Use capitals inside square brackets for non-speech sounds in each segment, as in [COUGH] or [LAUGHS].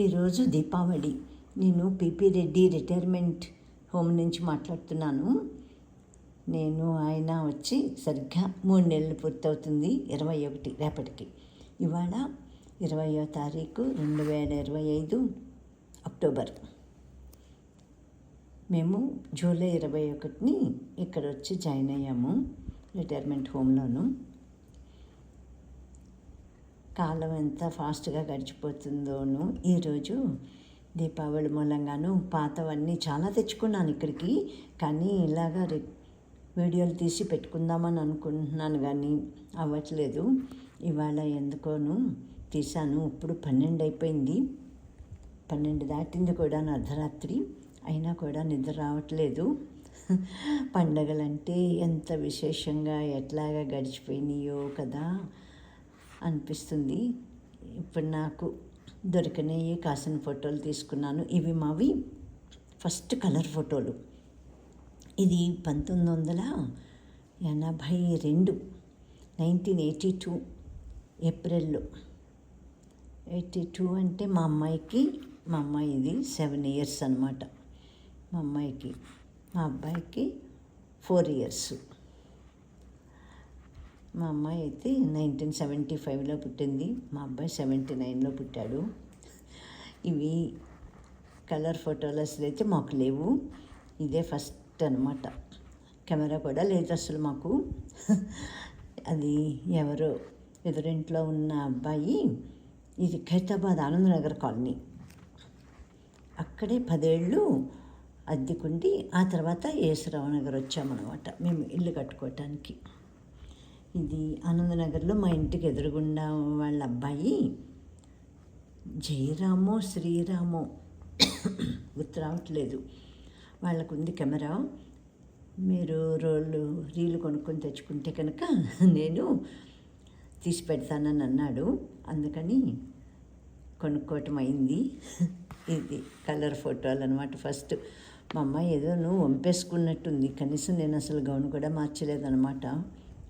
ఈరోజు దీపావళి. నేను PP Reddy retirement home నుంచి మాట్లాడుతున్నాను. నేను ఆయన వచ్చి సరిగ్గా మూడు నెలలు పూర్తవుతుంది ఇరవై ఒకటి రేపటికి. ఇవాళ ఇరవయో తారీఖు రెండు వేల ఇరవై ఐదు అక్టోబర్. మేము జూలై ఇరవై ఒకటిని ఇక్కడ వచ్చి జాయిన్ అయ్యాము రిటైర్మెంట్ హోమ్లోను. కాలం ఎంత ఫాస్ట్గా గడిచిపోతుందోను ఈరోజు దీపావళి మూలంగాను పాతవన్నీ చాలా తెచ్చుకున్నాను ఇక్కడికి. కానీ ఇలాగా రి వీడియోలు తీసి పెట్టుకుందామని అనుకుంటున్నాను కానీ అవ్వట్లేదు. ఇవాళ ఎందుకోను తీశాను. ఇప్పుడు పన్నెండు అయిపోయింది. పన్నెండు దాటింది కూడా అర్ధరాత్రి. అయినా కూడా నిద్ర రావట్లేదు. [LAUGHS] పండగలంటే ఎంత విశేషంగా ఎట్లాగా గడిచిపోయినాయో కదా. అనిపిస్తుంది. ఇప్పుడు నాకు దొరికినవి కాసిన ఫోటోలు తీసుకున్నాను. ఇవి మావి ఫస్ట్ కలర్ ఫోటోలు. ఇది పంతొమ్మిది వందల ఎనభై రెండు నైన్టీన్ ఎయిటీ టూ ఏప్రిల్లో. ఎయిటీ టూ అంటే మా అమ్మాయికి మా అమ్మాయిది సెవెన్ ఇయర్స్ అనమాట మా అమ్మాయికి మా అబ్బాయికి ఫోర్ ఇయర్స్. మా అమ్మాయి అయితే నైన్టీన్ సెవెంటీ ఫైవ్లో పుట్టింది. మా అబ్బాయి సెవెంటీ నైన్లో పుట్టాడు. ఇవి కలర్ ఫోటోలు అసలు అయితే మాకు లేవు. ఇదే ఫస్ట్ అనమాట కెమెరా కూడా లేదు అసలు మాకు. అది ఎవరో ఎదురింట్లో ఉన్న అబ్బాయి ఇది ఖైతాబాద్ ఆనందనగర్ కాలనీ. అక్కడే పదేళ్ళు అద్దెకుండి ఆ తర్వాత ఏసరావు నగర్ వచ్చామన్నమాట. మేము ఇల్లు కట్టుకోవటానికి. ఇది ఆనందనగర్లో మా ఇంటికి ఎదురుగుండా వాళ్ళ అబ్బాయి జయరామో శ్రీరామో. గుర్తు రావట్లేదు. వాళ్ళకుంది కెమెరా. మీరు రోళ్ళు రీలు కొనుక్కొని తెచ్చుకుంటే కనుక నేను తీసి పెడతానని అన్నాడు. అందుకని కొనుక్కోవటం అయింది. ఇది కలర్ ఫోటోలు అనమాట ఫస్ట్. మా అమ్మాయి ఏదో నువ్వు వంపేసుకున్నట్టుంది. కనీసం నేను అసలు గౌన్ కూడా మార్చలేదనమాట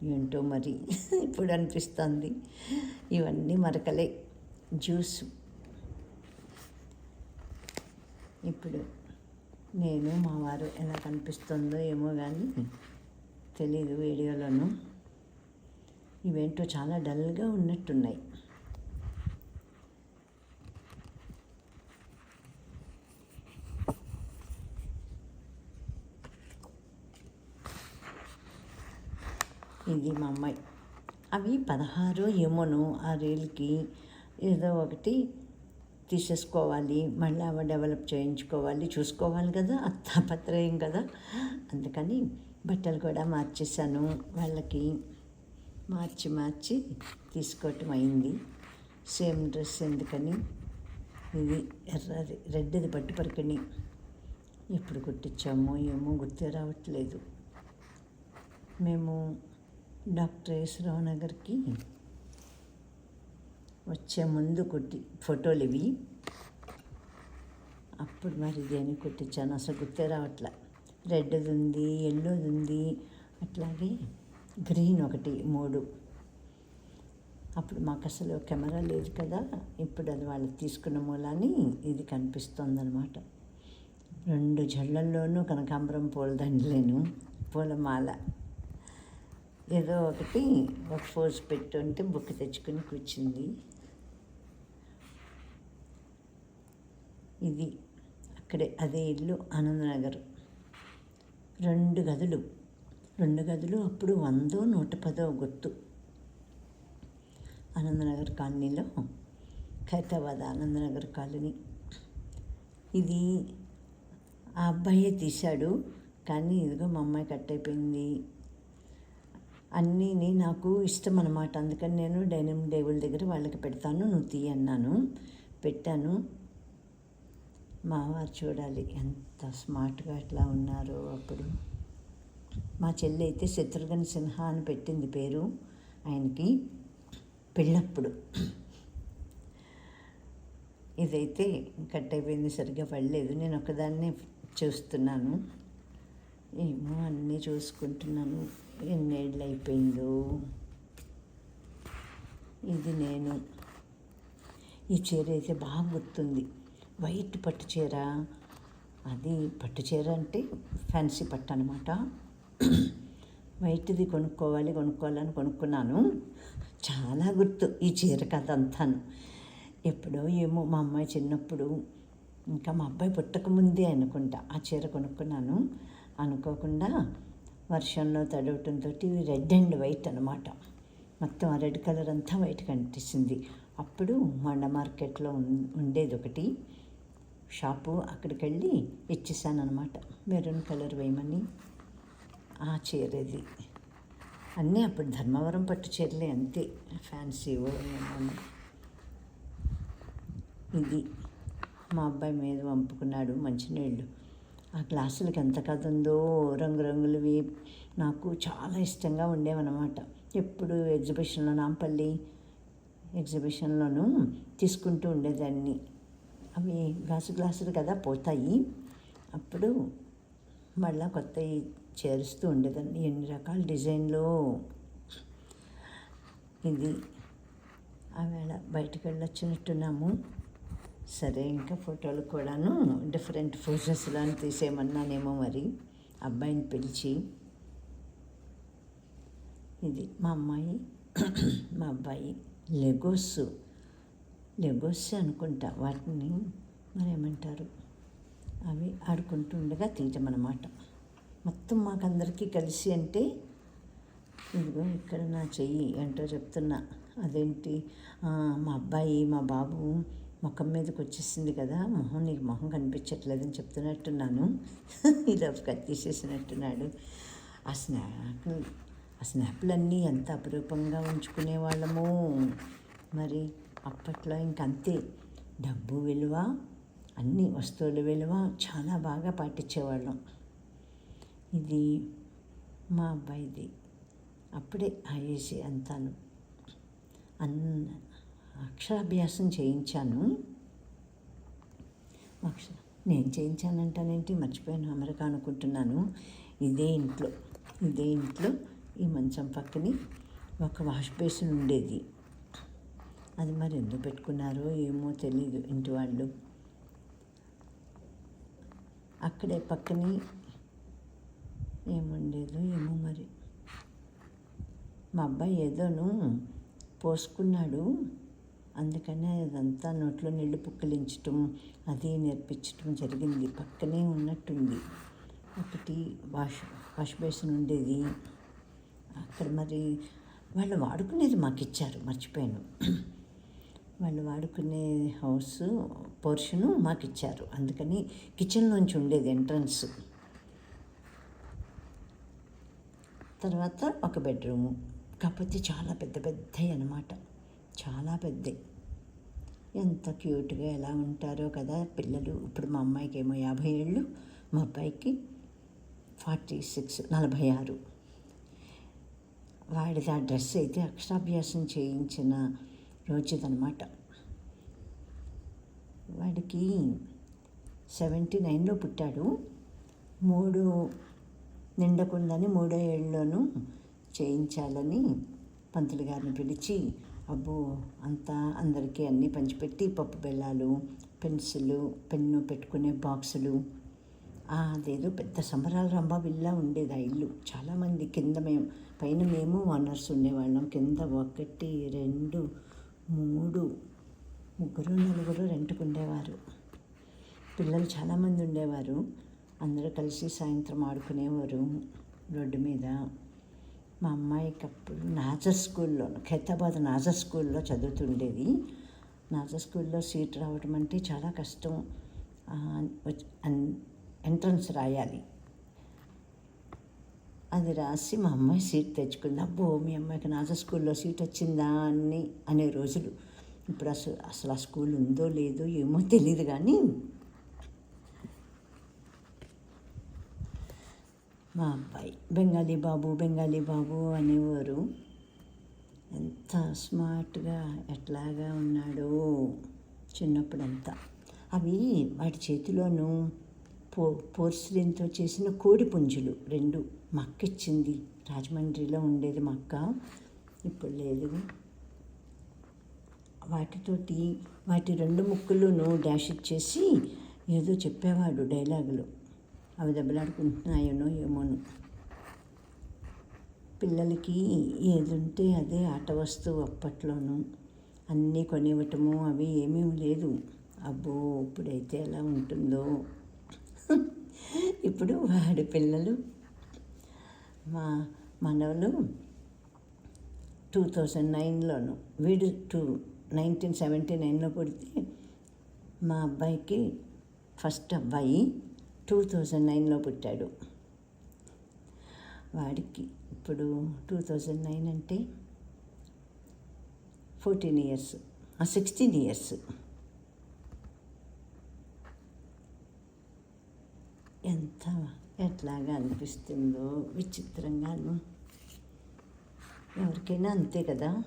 ఏంటో మరి [LAUGHS] ఇప్పుడు అనిపిస్తుంది. ఇవన్నీ మరకలే. జ్యూస్. ఇప్పుడు నేను మా వారు ఎలా కనిపిస్తుందో ఏమో కానీ తెలీదు వీడియోలోను. ఇవేంటో చాలా డల్గా ఉన్నట్టున్నాయి. ఇది మా అమ్మాయి. అవి పదహారు ఏమోను ఆ రీల్కి ఏదో ఒకటి తీసేసుకోవాలి మళ్ళీ అవి డెవలప్ చేయించుకోవాలి చూసుకోవాలి కదా అత్తాపత్రయం కదా. అందుకని బట్టలు కూడా మార్చేసాను వాళ్ళకి మార్చి మార్చి తీసుకోవటం అయింది. సేమ్ డ్రెస్ ఎందుకని? ఇది ఎర్రది రెడ్డిది పట్టు పరికని ఎప్పుడు కుట్టించామో ఏమో గుర్తు రావట్లేదు. మేము డాక్టర్ యేసురావు నగర్కి వచ్చే ముందు కొట్టి ఫోటోలు ఇవి. అప్పుడు మరి దేని కొట్టించాను? అసలు గుర్తే రావట్లే. రెడ్ది ఉంది ఎల్లోది ఉంది అట్లాగే గ్రీన్ ఒకటి మూడు. అప్పుడు మాకు అసలు కెమెరా లేదు కదా ఇప్పుడు అది వాళ్ళు తీసుకున్న మూలాన్ని ఇది కనిపిస్తుందన్నమాట. రెండు జళ్ళల్లోనూ కనకాంబరం పూలదండలేను పూలమాల. ఏదో ఒకటి ఒక ఫోర్స్ పెట్టుంటే బుక్ తెచ్చుకుని కూర్చుంది. ఇది అక్కడే అదే ఇల్లు ఆనందనగర్. రెండు గదులు. రెండు గదులు అప్పుడు వందో నూట పదో గుర్తు. ఆనందనగర్ కాలనీలో ఖైతాబాద్ ఆనందనగర్ కాలనీ. ఇది ఆ అబ్బాయే తీశాడు కానీ ఇదిగో మా అమ్మాయి కట్ అయిపోయింది. అన్నీ నాకు ఇష్టం అనమాట అందుకని నేను డైనింగ్ టేబుల్ దగ్గర వాళ్ళకి పెడతాను. నువ్వు తీ అన్నాను. పెట్టాను. మావారు చూడాలి ఎంత స్మార్ట్గా అట్లా ఉన్నారో అప్పుడు. మా చెల్లి అయితే శత్రుఘ్న సిన్హా అని పెట్టింది పేరు ఆయనకి పెళ్ళప్పుడు. ఇదైతే కట్ అయిపోయింది సరిగ్గా పడలేదు. నేను ఒకదాన్నే చూస్తున్నాను. ఏమో అన్నీ చూసుకుంటున్నాను. ఎన్నేళ్ళు అయిపోయిందో ఇది నేను. ఈ చీర అయితే బాగా గుర్తుంది. వైట్ పట్టు చీర. అది పట్టు చీర అంటే ఫ్యాన్సీ పట్టు అనమాట వైట్ది కొనుక్కోవాలి కొనుక్కోవాలని కొనుక్కున్నాను. చాలా గుర్తు ఈ చీర కథ అంతాను. ఎప్పుడో ఏమో మా అమ్మాయి చిన్నప్పుడు ఇంకా మా అబ్బాయి పుట్టకముందే అనుకుంటా ఆ చీర కొనుక్కున్నాను. అనుకోకుండా వర్షంలో తడవటంతో ఇవి రెడ్ అండ్ వైట్ అనమాట మొత్తం ఆ రెడ్ కలర్ అంతా వైట్ కనిపిస్తుంది అప్పుడు మండ మార్కెట్లో ఉండేది ఒకటి. షాపు అక్కడికి వెళ్ళి ఇచ్చేసాను అనమాట మెరూన్ కలర్ వేయమని. ఆ చీరది. అన్నీ అప్పుడు ధర్మవరం పట్టు చీరలే అంతే. ఫ్యాన్సీ ఇది మా అబ్బాయి మీద పంపుకున్నాడు మంచినీళ్ళు. ఆ గ్లాసులకు ఎంత కథ ఉందో రంగురంగులవి నాకు చాలా ఇష్టంగా ఉండేవన్నమాట. ఎప్పుడు ఎగ్జిబిషన్లో నాంపల్లి ఎగ్జిబిషన్లోనూ తీసుకుంటూ ఉండేదాన్ని. అవి గ్లాసు గ్లాసులు కదా పోతాయి. అప్పుడు మళ్ళా కొత్తవి చేరుస్తూ ఉండేదాన్ని. ఎన్ని రకాల డిజైన్లు. ఇది. ఆవేళ బయటకు వెళ్ళొచ్చినట్టున్నాము సరే ఇంకా ఫోటోలు కూడాను డిఫరెంట్ ఫోటోస్లో తీసేయమన్నానేమో మరి. అబ్బాయిని పిలిచి ఇది మా అమ్మాయి మా అబ్బాయి లెగోస్ లెగోస్ అనుకుంటా వాటిని. మరేమంటారు? అవి ఆడుకుంటూ ఉండగా అన్నమాట మొత్తం మాకందరికీ కలిసి అంటే ఇదిగో ఇక్కడ నా చెయ్యి ఏంటో చెప్తున్నా. అదేంటి? మా అబ్బాయి మా బాబు ముఖం మీదకి వచ్చేసింది కదా మొహం నీకు మొహం కనిపించట్లేదని చెప్తున్నట్టున్నాను. ఇలా కట్ తీసేసినట్టున్నాడు ఆ స్నాప్ ఆ స్నాప్లన్నీ ఎంత అపురూపంగా ఉంచుకునే వాళ్ళము మరి అప్పట్లో ఇంకంతే. డబ్బు విలువ అన్ని వస్తువుల విలువ చాలా బాగా పాటించేవాళ్ళం. ఇది మా అబ్బాయిది. అప్పుడే ఆయేసి అంతాను. అన్న అక్షరాభ్యాసం చేయించాను. అక్షర నేను చేయించానంటానేంటి? మర్చిపోయాను అమెరికా అనుకుంటున్నాను. ఇదే ఇంట్లో ఇదే ఇంట్లో ఈ మంచం పక్కని ఒక వాష్ బేసిన్ ఉండేది. అది మరి ఎందుకు పెట్టుకున్నారో ఏమో తెలియదు ఇంటి వాళ్ళు అక్కడే పక్కని ఏముండేదో ఏమో మరి. మా అబ్బాయి ఏదోను పోసుకున్నాడు. అందుకనే అదంతా నోట్లో నీళ్ళు పుక్కిలించటం అది నేర్పించటం జరిగింది. పక్కనే ఉన్నట్టుంది. ఒకటి వాష్ వాష్ బేసిన్ ఉండేది. అక్కడ మరి వాళ్ళు వాడుకునేది మాకు ఇచ్చారు మర్చిపోయాను. వాళ్ళు వాడుకునే హౌస్ పోర్షను మాకు ఇచ్చారు అందుకని కిచెన్లోంచి ఉండేది ఎంట్రన్స్. తర్వాత ఒక బెడ్రూము. కాకపోతే చాలా పెద్ద పెద్దవి అనమాట చాలా పెద్దవి ఎంత క్యూట్గా ఎలా ఉంటారో కదా పిల్లలు. ఇప్పుడు మా అమ్మాయికి ఏమో యాభై ఏళ్ళు మా అబ్బాయికి ఫార్టీ సిక్స్ నలభై ఆరు. వాడిది ఆ డ్రెస్ అయితే అక్షరాభ్యాసం చేయించిన రోజుదనమాట వాడికి సెవెంటీ నైన్లో పుట్టాడు. మూడు నిండకుండానే మూడో ఏళ్ళలోనూ చేయించాలని పంతులు గారిని పిలిచి అబ్బో అంతా అందరికీ అన్నీ పంచిపెట్టి పప్పు బెల్లాలు పెన్సిల్ పెన్ను పెట్టుకునే బాక్సులు. అదేదో పెద్ద సంబరాల రంబాబిల్లా ఉండేది ఆ ఇల్లు. చాలామంది కింద మేము పైన మేము ఓనర్స్ ఉండేవాళ్ళం. కింద ఒకటి రెండు మూడు ముగ్గురు నలుగురు రెంట్కు ఉండేవారు. పిల్లలు చాలామంది ఉండేవారు. అందరూ కలిసి సాయంత్రం ఆడుకునేవారు రోడ్డు మీద. మా అమ్మాయికి అప్పుడు నాజర్ స్కూల్లో ఖైతాబాద్ నాజర్ స్కూల్లో చదువుతుండేది. నాజర్ స్కూల్లో సీట్ రావడం అంటే చాలా కష్టం. ఎంట్రన్స్ రాయాలి. అది రాసి మా అమ్మాయి సీట్ తెచ్చుకుంది. అబ్బో మీ అమ్మాయికి నాజర్ స్కూల్లో సీట్ వచ్చిందా అని అనే రోజులు. ఇప్పుడు అసలు అసలు ఆ స్కూల్ ఉందో లేదో ఏమో తెలియదు కానీ మా అబ్బాయి. బెంగాలీ బాబు బెంగాలీ బాబు అనేవారు. ఎంత స్మార్ట్గా ఎట్లాగా ఉన్నాడో చిన్నప్పుడంతా. అవి వాటి చేతిలోనూ పో పోర్సిలిన్తో చేసిన కోడి పుంజులు రెండు. మా అక్క ఇచ్చింది రాజమండ్రిలో ఉండేది మా అక్క. ఇప్పుడు లేదు. వాటితోటి వాటి రెండు ముక్కులను డాష్ ఇచ్చేసి ఏదో చెప్పేవాడు డైలాగులు. అవి దెబ్బలాడుకుంటున్నాయనో ఏమోను. పిల్లలకి ఏదుంటే అదే ఆట వస్తువు అప్పట్లోనూ. అన్నీ కొనివ్వటము అవి ఏమీ లేదు. అబ్బో ఇప్పుడైతే ఎలా ఉంటుందో. ఇప్పుడు వాడి పిల్లలు మా మనవలు టూ థౌజండ్ నైన్లోను వీడు టూ నైన్టీన్ సెవెంటీ నైన్లో పుడితే మా అబ్బాయికి ఫస్ట్ అబ్బాయి టూ థౌజండ్ నైన్లో పుట్టాడు. వాడికి ఇప్పుడు టూ థౌజండ్ నైన్ అంటే ఫోర్టీన్ ఇయర్స్ సిక్స్టీన్ ఇయర్స్. ఎంత ఎట్లాగా అనిపిస్తుందో విచిత్రంగాను. ఎవరికైనా అంతే కదా?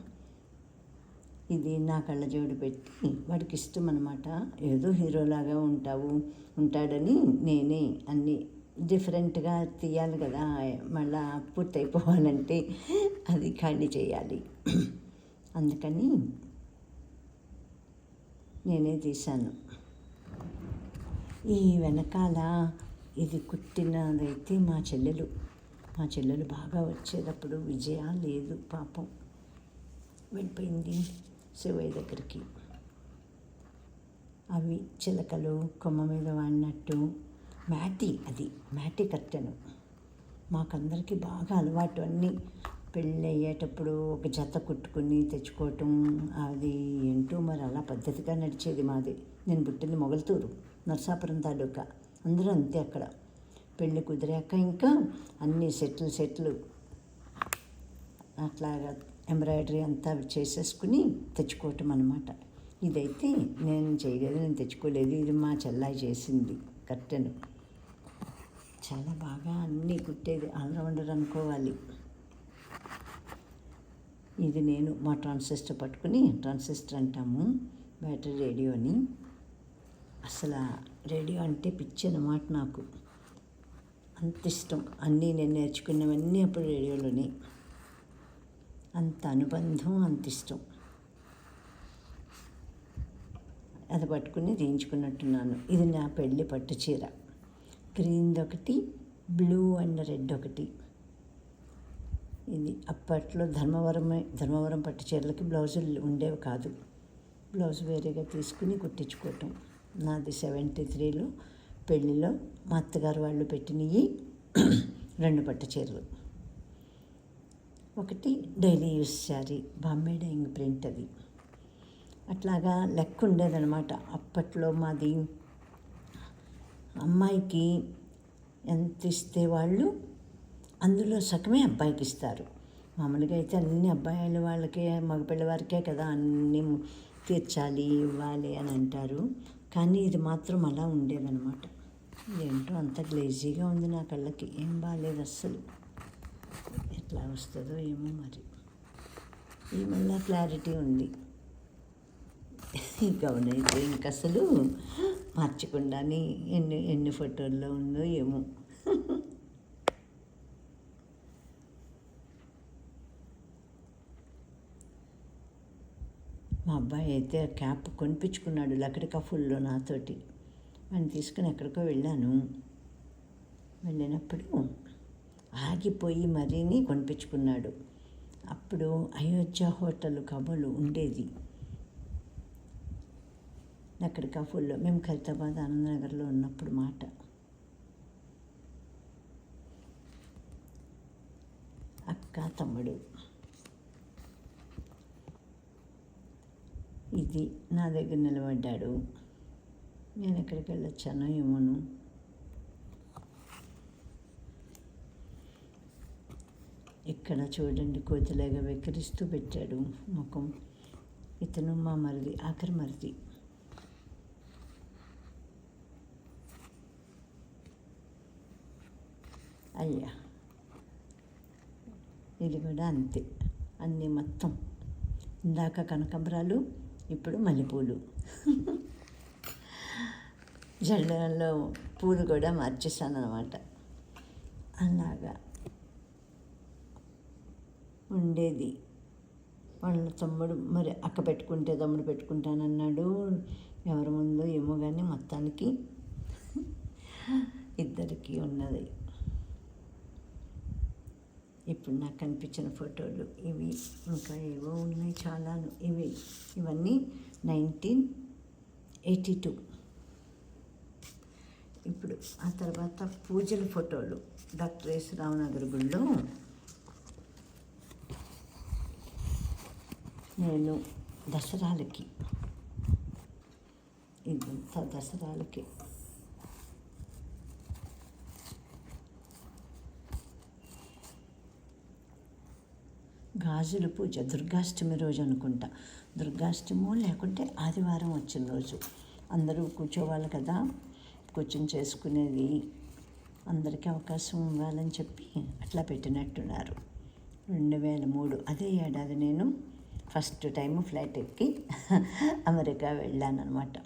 ఇది నా కళ్ళజోడు పెట్టి వాడికి ఇష్టం అనమాట ఏదో హీరోలాగా ఉంటావు ఉంటాడని నేనే అన్నీ డిఫరెంట్గా తీయాలి కదా మళ్ళా పూర్తయిపోవాలంటే అది ఖాళీ చేయాలి. అందుకని నేనే తీశాను. ఈ వెనకాల ఇది కుట్టినదైతే మా చెల్లెలు. మా చెల్లెలు బాగా వచ్చేటప్పుడు విజయ లేదు పాపం. వెళ్ళిపోయింది. శివయ్య దగ్గరికి. అవి చిలకలు కొమ్మ మీద వాడినట్టు. మ్యాటి అది మ్యాటి కట్టెను మాకందరికీ బాగా అలవాటు అన్నీ. పెళ్ళి అయ్యేటప్పుడు ఒక జత కుట్టుకుని తెచ్చుకోవటం అది ఏంటో మరి అలా పద్ధతిగా నడిచేది మాది. నేను పుట్టింది మొగల్తూరు నర్సాపురం తాలూకా. అందరూ అంతే అక్కడ. పెళ్ళి కుదిరాక ఇంకా అన్ని సెట్లు సెట్లు. అట్లాగా ఎంబ్రాయిడరీ అంతా చేసేసుకుని తెచ్చుకోవటం అనమాట ఇదైతే నేను చేయలేదు నేను తెచ్చుకోలేదు. ఇది మా చెల్లాయి చేసింది కట్టెను చాలా బాగా అన్నీ కుట్టేది ఆల్రౌండర్ అనుకోవాలి. ఇది నేను మా ట్రాన్సిస్టర్ పట్టుకుని ట్రాన్సిస్టర్ అంటాము బ్యాటరీ రేడియోని అసలు రేడియో అంటే పిచ్చి అనమాట నాకు. అంత ఇష్టం. అన్నీ నేను నేర్చుకున్నవన్నీ అప్పుడు రేడియోలోనే. అంత అనుబంధం అంత ఇష్టం. అది పట్టుకుని తీయించుకున్నట్టున్నాను. ఇది నా పెళ్ళి పట్టు చీర. గ్రీన్ది ఒకటి బ్లూ అండ్ రెడ్ ఒకటి. ఇది అప్పట్లో ధర్మవరమే ధర్మవరం పట్టు చీరలకి బ్లౌజులు ఉండేవి కాదు. బ్లౌజ్ వేరేగా తీసుకుని కుట్టించుకోవటం. నాది సెవెంటీ త్రీలో పెళ్ళిలో మా అత్తగారు వాళ్ళు పెట్టినవి రెండు పట్టు చీరలు. ఒకటి daily use sari Bombay dyeing print అది. అట్లాగా లెక్క ఉండేదనమాట అప్పట్లో మాది అమ్మాయికి ఎంత ఇస్తే వాళ్ళు అందులో సగమే అబ్బాయికి ఇస్తారు. మామూలుగా అయితే అన్ని అబ్బాయిల వాళ్ళకే మగపిల్ల వారికే కదా అన్నీ తీర్చాలి ఇవ్వాలి అని అంటారు. కానీ ఇది మాత్రం అలా ఉండేదనమాట ఏంటో అంత గ్లేజీగా ఉంది నా కళ్ళకి. ఏం బాగాలేదు అస్సలు. ఎట్లా వస్తుందో ఏమో మరి. ఈ మళ్ళీ క్లారిటీ ఉంది ఈ గౌన్ ఇంక అసలు మార్చకుండానే ఎన్ని ఎన్ని ఫోటోల్లో ఉందో ఏమో. మా అబ్బాయి అయితే ఆ క్యాప్ కొనిపించుకున్నాడు లక్కడికా ఫుల్లో నాతోటి. వాడిని తీసుకుని ఎక్కడికో వెళ్ళాను. వెళ్ళినప్పుడు ఆగిపోయి మరీని కొనిపించుకున్నాడు. అప్పుడు అయోధ్య హోటల్ కబలు ఉండేది. అక్కడ కఫుల్లో మేము ఖైరతాబాద్ ఆనందనగర్లో ఉన్నప్పుడు మాట. అక్క తమ్ముడు ఇది నా దగ్గర నిలబడ్డాడు. నేను ఎక్కడికి వెళ్ళొచ్చానో ఏమోను. ఇక్కడ చూడండి కోతిలాగా వెక్కిరిస్తూ పెట్టాడు ముఖం. ఇతను మా మరిది ఆఖరి మరిది. అయ్యా ఇది కూడా అంతే. అన్నీ మొత్తం. ఇందాక కనకంబరాలు ఇప్పుడు మల్లెపూలు. జెండాలో పూలు కూడా మార్చేసాను అనమాట అలాగా. ఉండేది. వాళ్ళ తమ్ముడు మరి అక్క పెట్టుకుంటే తమ్ముడు పెట్టుకుంటానన్నాడు. ఎవరి ముందు ఏమో కానీ మొత్తానికి ఇద్దరికి ఉన్నది. ఇప్పుడు నాకు కనిపించిన ఫోటోలు ఇవి. ఇంకా ఏవో ఉన్నాయి చాలాను. ఇవి. ఇవన్నీ నైన్టీన్ ఎయిటీ టూ. ఇప్పుడు ఆ తర్వాత పూజల ఫోటోలు. డాక్టర్ ఎస్ రామనగర్ గుడిలో నేను దసరాలకి ఇదంతా దసరాలకి గాజుల పూజ దుర్గాష్టమి రోజు అనుకుంటా. దుర్గాష్టమో లేకుంటే ఆదివారం వచ్చిన రోజు. అందరూ కూర్చోవాలి కదా. కూర్చొని చేసుకునేది అందరికీ అవకాశం ఇవ్వాలని చెప్పి అట్లా పెట్టినట్టున్నారు. రెండు వేల మూడు అదే ఏడాది నేను. ఫస్ట్ టైం ఫ్లైట్ ఎక్కి అమెరికా వెళ్ళాను అనమాట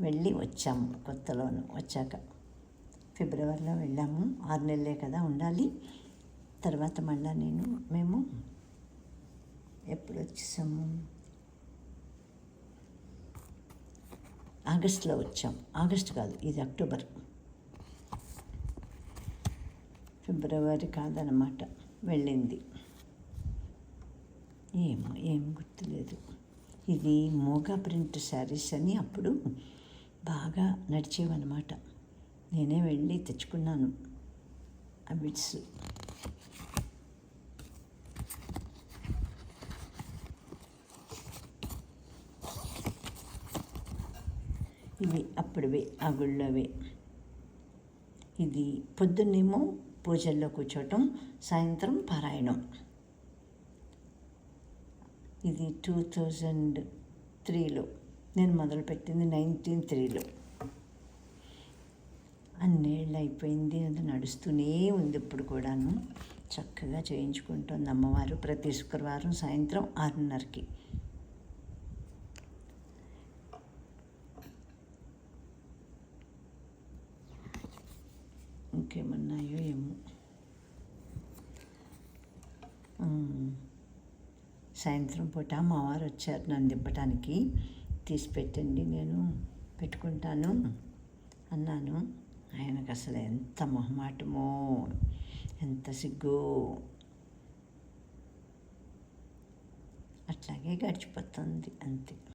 వెళ్ళి వచ్చాము కొత్తలోను వచ్చాక. ఫిబ్రవరిలో వెళ్ళాము. ఆరు నెలలే కదా ఉండాలి. తర్వాత మళ్ళీ నేను మేము ఎప్పుడు వచ్చేసాము ఆగస్టులో వచ్చాం. ఆగస్ట్ కాదు ఇది అక్టోబర్. ఫిబ్రవరి కాదనమాట వెళ్ళింది. ఏమో ఏం గుర్తులేదు. ఇది మోగా ప్రింట్ శారీస్ అని అప్పుడు బాగా నడిచేవన్నమాట. నేనే వెళ్ళి తెచ్చుకున్నాను. ఆ బిట్స్. ఇవి అప్పుడువే ఆ గుళ్ళవే. ఇది పొద్దున్నేమో పూజల్లో కూర్చోవటం సాయంత్రం పారాయణం ఇది టూ థౌజండ్ త్రీలో నేను మొదలుపెట్టింది నైన్టీన్ త్రీలో. అన్నేళ్ళు అయిపోయింది అది నడుస్తూనే ఉంది ఇప్పుడు కూడాను. చక్కగా చేయించుకుంటుంది అమ్మవారు ప్రతి శుక్రవారం సాయంత్రం ఆరున్నరకి. ఇంకేమన్నాయో ఏమో. సాయంత్రం పూట అమ్మవారు వచ్చారు నన్ను దింపటానికి. తీసి పెట్టండి నేను పెట్టుకుంటాను అన్నాను. ఆయనకు అసలు ఎంత మొహమాటమో ఎంత సిగ్గు. అట్లాగే గడిచిపోతుంది అంతే.